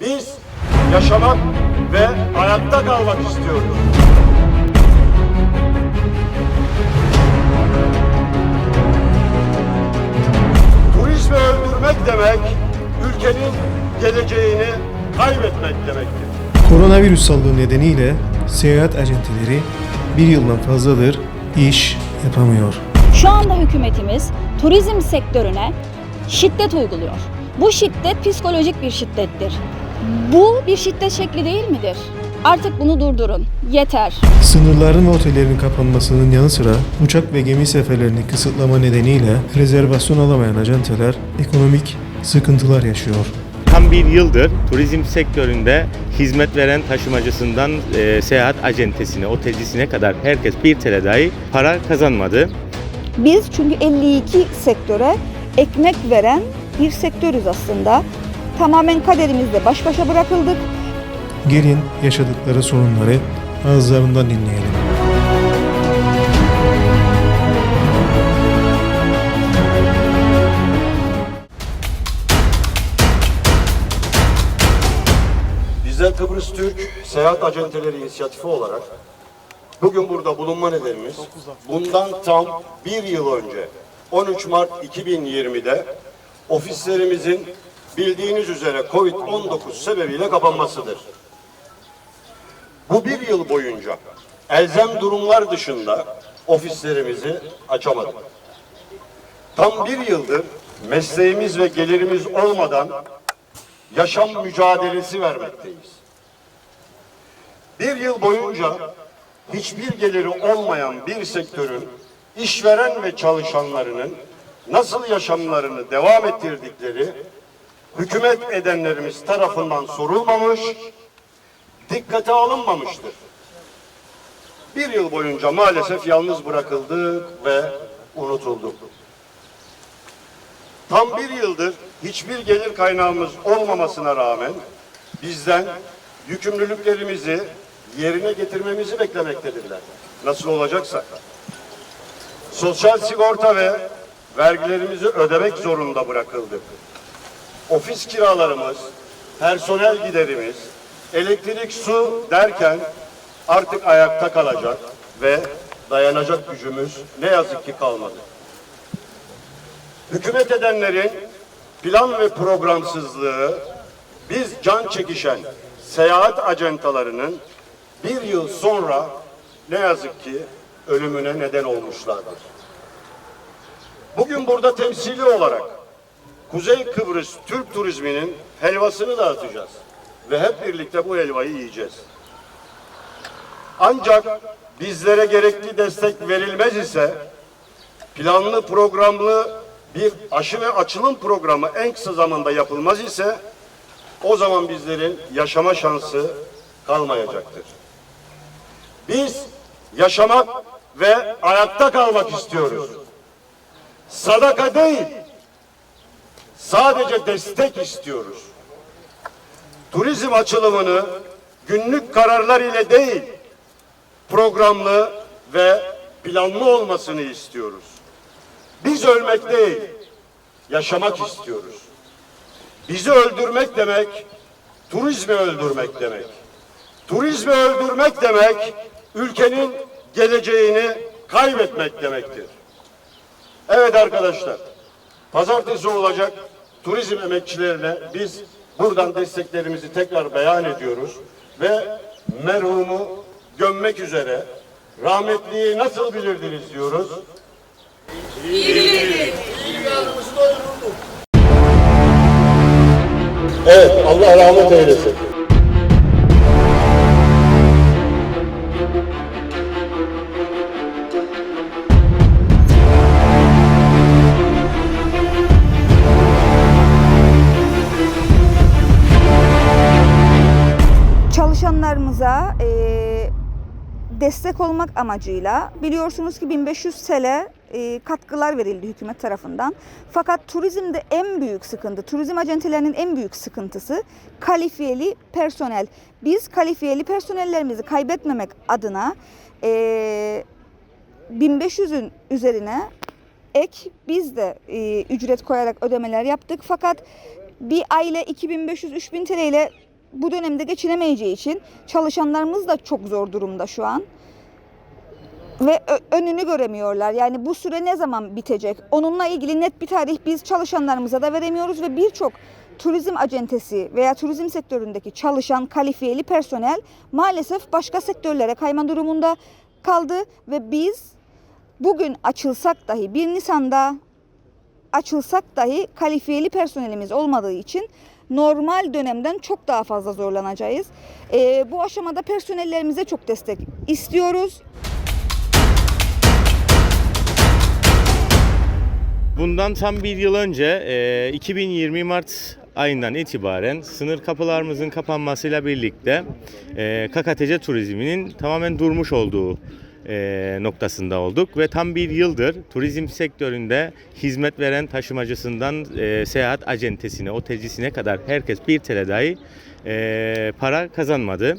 Biz yaşamak ve ayakta kalmak istiyoruz. Turizmi öldürmek demek, ülkenin geleceğini kaybetmek demektir. Koronavirüs salgını nedeniyle seyahat acenteleri bir yıldan fazladır iş yapamıyor. Şu anda hükümetimiz turizm sektörüne şiddet uyguluyor. Bu şiddet psikolojik bir şiddettir. Bu bir şiddet şekli değil midir? Artık bunu durdurun. Yeter. Sınırların ve otellerin kapanmasının yanı sıra uçak ve gemi seferlerini kısıtlama nedeniyle rezervasyon alamayan acenteler ekonomik sıkıntılar yaşıyor. Tam bir yıldır turizm sektöründe hizmet veren taşımacısından e, seyahat acentesine, otelcisine kadar herkes bir TL dahi para kazanmadı. Biz çünkü 52 sektöre ekmek veren bir sektörüz aslında. Tamamen kaderimizle baş başa bırakıldık. Gelin yaşadıkları sorunları ağızlarından dinleyelim. Bizler Kıbrıs Türk Seyahat Acenteleri İnisiyatifi olarak bugün burada bulunma nedenimiz bundan tam bir yıl önce 13 Mart 2020'de ofislerimizin bildiğiniz üzere Covid-19 sebebiyle kapanmasıdır. Bu bir yıl boyunca elzem durumlar dışında ofislerimizi açamadık. Tam bir yıldır mesleğimiz ve gelirimiz olmadan yaşam mücadelesi vermekteyiz. Bir yıl boyunca hiçbir geliri olmayan bir sektörün işveren ve çalışanlarının nasıl yaşamlarını devam ettirdikleri hükümet edenlerimiz tarafından sorulmamış, dikkate alınmamıştır. Bir yıl boyunca maalesef yalnız bırakıldık ve unutulduk. Tam bir yıldır hiçbir gelir kaynağımız olmamasına rağmen bizden yükümlülüklerimizi yerine getirmemizi beklemektedirler. Nasıl olacaksa. Sosyal sigorta ve vergilerimizi ödemek zorunda bırakıldık. Ofis kiralarımız, personel giderimiz, elektrik, su derken artık ayakta kalacak ve dayanacak gücümüz ne yazık ki kalmadı. Hükümet edenlerin plan ve programsızlığı biz can çekişen seyahat acentalarının bir yıl sonra ne yazık ki ölümüne neden olmuşlardır. Bugün burada temsili olarak Kuzey Kıbrıs Türk turizminin helvasını dağıtacağız ve hep birlikte bu helvayı yiyeceğiz. Ancak bizlere gerekli destek verilmez ise planlı programlı bir aşı ve açılım programı en kısa zamanda yapılmaz ise o zaman bizlerin yaşama şansı kalmayacaktır. Biz yaşamak ve ayakta kalmak istiyoruz. Sadaka değil, sadece destek istiyoruz. Turizm açılımını günlük kararlar ile değil, programlı ve planlı olmasını istiyoruz. Biz ölmek değil, yaşamak istiyoruz. Bizi öldürmek demek, turizmi öldürmek demek. Turizmi öldürmek demek, ülkenin geleceğini kaybetmek demektir. Evet arkadaşlar, pazartesi olacak turizm emekçilerine biz buradan desteklerimizi tekrar beyan ediyoruz ve merhumu gömmek üzere rahmetliyi nasıl bilirdiniz diyoruz. Evet, Allah rahmet eylesin. Destek olmak amacıyla biliyorsunuz ki 1500 TL eee, katkılar verildi hükümet tarafından. Fakat turizmde en büyük sıkıntı, turizm acentelerinin en büyük sıkıntısı kalifiyeli personel. Biz kalifiyeli personellerimizi kaybetmemek adına eee 1500'ün üzerine ek biz de e, ücret koyarak ödemeler yaptık. Fakat bir aile 2500-3000 TL ile bu dönemde geçinemeyeceği için çalışanlarımız da çok zor durumda şu an. Ve önünü göremiyorlar. Yani bu süre ne zaman bitecek? Onunla ilgili net bir tarih biz çalışanlarımıza da veremiyoruz ve birçok turizm acentesi veya turizm sektöründeki çalışan kalifiyeli personel maalesef başka sektörlere kayma durumunda kaldı ve biz bugün açılsak dahi 1 Nisan'da açılsak dahi kalifiyeli personelimiz olmadığı için normal dönemden çok daha fazla zorlanacağız. Ee, bu aşamada personellerimize çok destek istiyoruz. Bundan tam bir yıl önce e, 2020 Mart ayından itibaren sınır kapılarımızın kapanmasıyla birlikte e, turizminin tamamen durmuş olduğu e, noktasında olduk ve tam bir yıldır turizm sektöründe hizmet veren taşımacısından e, seyahat acentesine, otelcisine kadar herkes bir TL dahi e, para kazanmadı.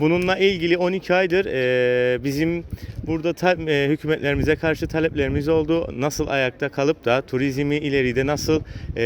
Bununla ilgili 12 aydır e, bizim burada ta- e, hükümetlerimize karşı taleplerimiz oldu. Nasıl ayakta kalıp da turizmi ileride nasıl e,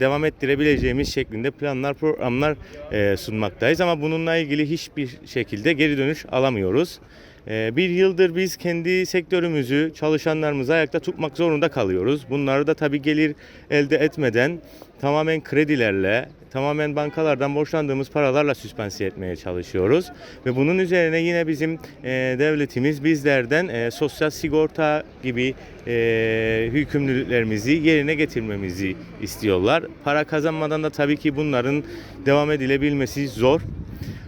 devam ettirebileceğimiz şeklinde planlar, programlar e, sunmaktayız. Ama bununla ilgili hiçbir şekilde geri dönüş alamıyoruz. E, bir yıldır biz kendi sektörümüzü, çalışanlarımızı ayakta tutmak zorunda kalıyoruz. Bunları da tabii gelir elde etmeden tamamen kredilerle, tamamen bankalardan borçlandığımız paralarla süspansiye etmeye çalışıyoruz. Ve bunun üzerine yine bizim e, devletimiz bizlerden e, sosyal sigorta gibi e, hükümlülüklerimizi yerine getirmemizi istiyorlar. Para kazanmadan da tabii ki bunların devam edilebilmesi zor.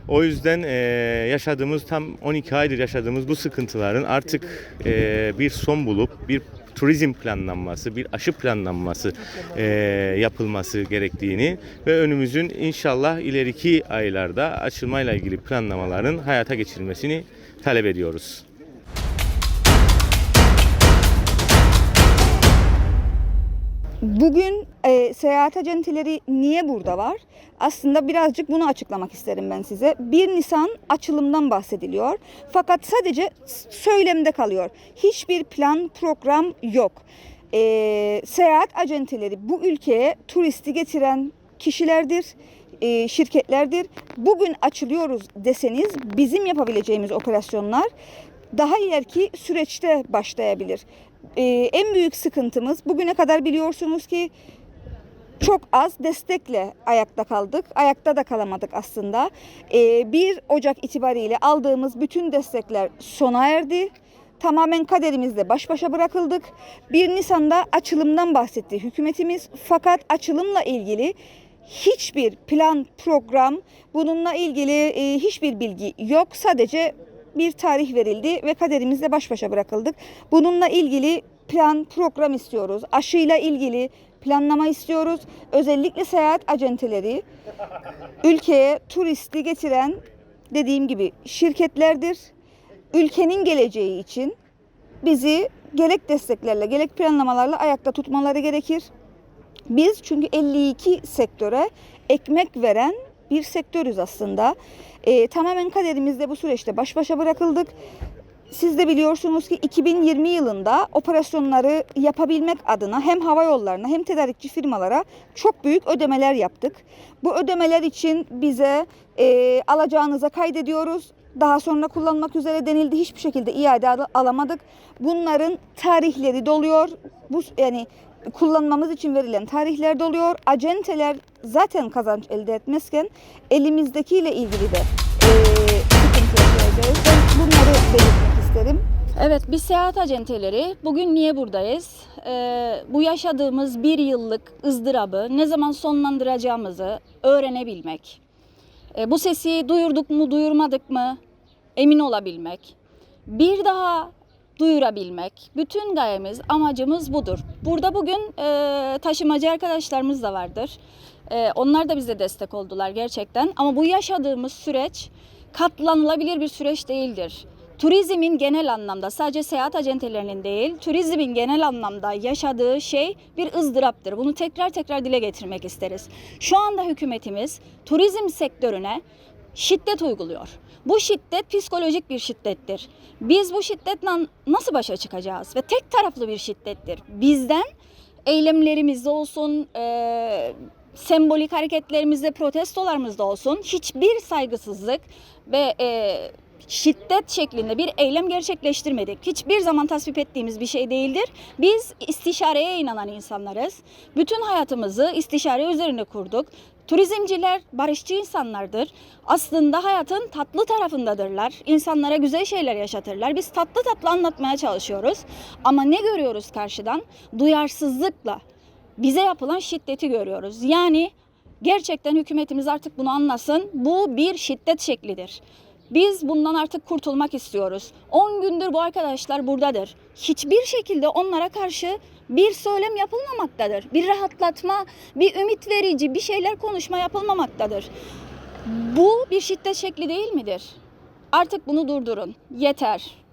O yüzden e, yaşadığımız tam 12 aydır yaşadığımız bu sıkıntıların artık e, bir son bulup bir turizm planlanması, bir aşı planlanması e, yapılması gerektiğini ve önümüzün inşallah ileriki aylarda açılmayla ilgili planlamaların hayata geçirilmesini talep ediyoruz. Bugün e, seyahat acenteleri niye burada var? Aslında birazcık bunu açıklamak isterim ben size. 1 Nisan açılımdan bahsediliyor. Fakat sadece söylemde kalıyor. Hiçbir plan, program yok. E, seyahat acenteleri bu ülkeye turisti getiren kişilerdir, e, şirketlerdir. Bugün açılıyoruz deseniz bizim yapabileceğimiz operasyonlar daha ileriki süreçte başlayabilir. Ee, en büyük sıkıntımız bugüne kadar biliyorsunuz ki çok az destekle ayakta kaldık. Ayakta da kalamadık aslında. Ee, 1 Ocak itibariyle aldığımız bütün destekler sona erdi. Tamamen kaderimizle baş başa bırakıldık. 1 Nisan'da açılımdan bahsetti hükümetimiz. Fakat açılımla ilgili hiçbir plan, program, bununla ilgili e, hiçbir bilgi yok. Sadece bir tarih verildi ve kaderimizle baş başa bırakıldık. Bununla ilgili plan, program istiyoruz. Aşıyla ilgili planlama istiyoruz. Özellikle seyahat acenteleri ülkeye turisti getiren dediğim gibi şirketlerdir. Ülkenin geleceği için bizi gerek desteklerle gerek planlamalarla ayakta tutmaları gerekir. Biz çünkü 52 sektöre ekmek veren bir sektörüz aslında. Ee, tamamen kaderimizde bu süreçte baş başa bırakıldık. Siz de biliyorsunuz ki 2020 yılında operasyonları yapabilmek adına hem hava yollarına hem tedarikçi firmalara çok büyük ödemeler yaptık. Bu ödemeler için bize e, alacağınıza kaydediyoruz. Daha sonra kullanmak üzere denildi. Hiçbir şekilde iade al- alamadık. Bunların tarihleri doluyor. Bu yani kullanmamız için verilen tarihler doluyor. Acenteler zaten kazanç elde etmezken elimizdekiyle ilgili de e, sıkıntı yaşayacağız. Ben bunları belirtmek isterim. Evet, biz seyahat acenteleri bugün niye buradayız? Ee, bu yaşadığımız bir yıllık ızdırabı ne zaman sonlandıracağımızı öğrenebilmek. Ee, bu sesi duyurduk mu, duyurmadık mı emin olabilmek. Bir daha duyurabilmek. Bütün gayemiz, amacımız budur. Burada bugün e, taşımacı arkadaşlarımız da vardır. E, onlar da bize destek oldular gerçekten. Ama bu yaşadığımız süreç katlanılabilir bir süreç değildir. Turizmin genel anlamda sadece seyahat acentelerinin değil, turizmin genel anlamda yaşadığı şey bir ızdıraptır. Bunu tekrar tekrar dile getirmek isteriz. Şu anda hükümetimiz turizm sektörüne şiddet uyguluyor. Bu şiddet psikolojik bir şiddettir. Biz bu şiddetle nasıl başa çıkacağız? Ve tek taraflı bir şiddettir. Bizden eylemlerimizde olsun, eee, sembolik hareketlerimizde, protestolarımızda olsun hiçbir saygısızlık ve e, şiddet şeklinde bir eylem gerçekleştirmedik. Hiçbir zaman tasvip ettiğimiz bir şey değildir. Biz istişareye inanan insanlarız. Bütün hayatımızı istişare üzerine kurduk. Turizmciler barışçı insanlardır. Aslında hayatın tatlı tarafındadırlar. İnsanlara güzel şeyler yaşatırlar. Biz tatlı tatlı anlatmaya çalışıyoruz. Ama ne görüyoruz karşıdan? Duyarsızlıkla bize yapılan şiddeti görüyoruz. Yani gerçekten hükümetimiz artık bunu anlasın. Bu bir şiddet şeklidir. Biz bundan artık kurtulmak istiyoruz. 10 gündür bu arkadaşlar buradadır. Hiçbir şekilde onlara karşı bir söylem yapılmamaktadır. Bir rahatlatma, bir ümit verici bir şeyler konuşma yapılmamaktadır. Bu bir şiddet şekli değil midir? Artık bunu durdurun. Yeter.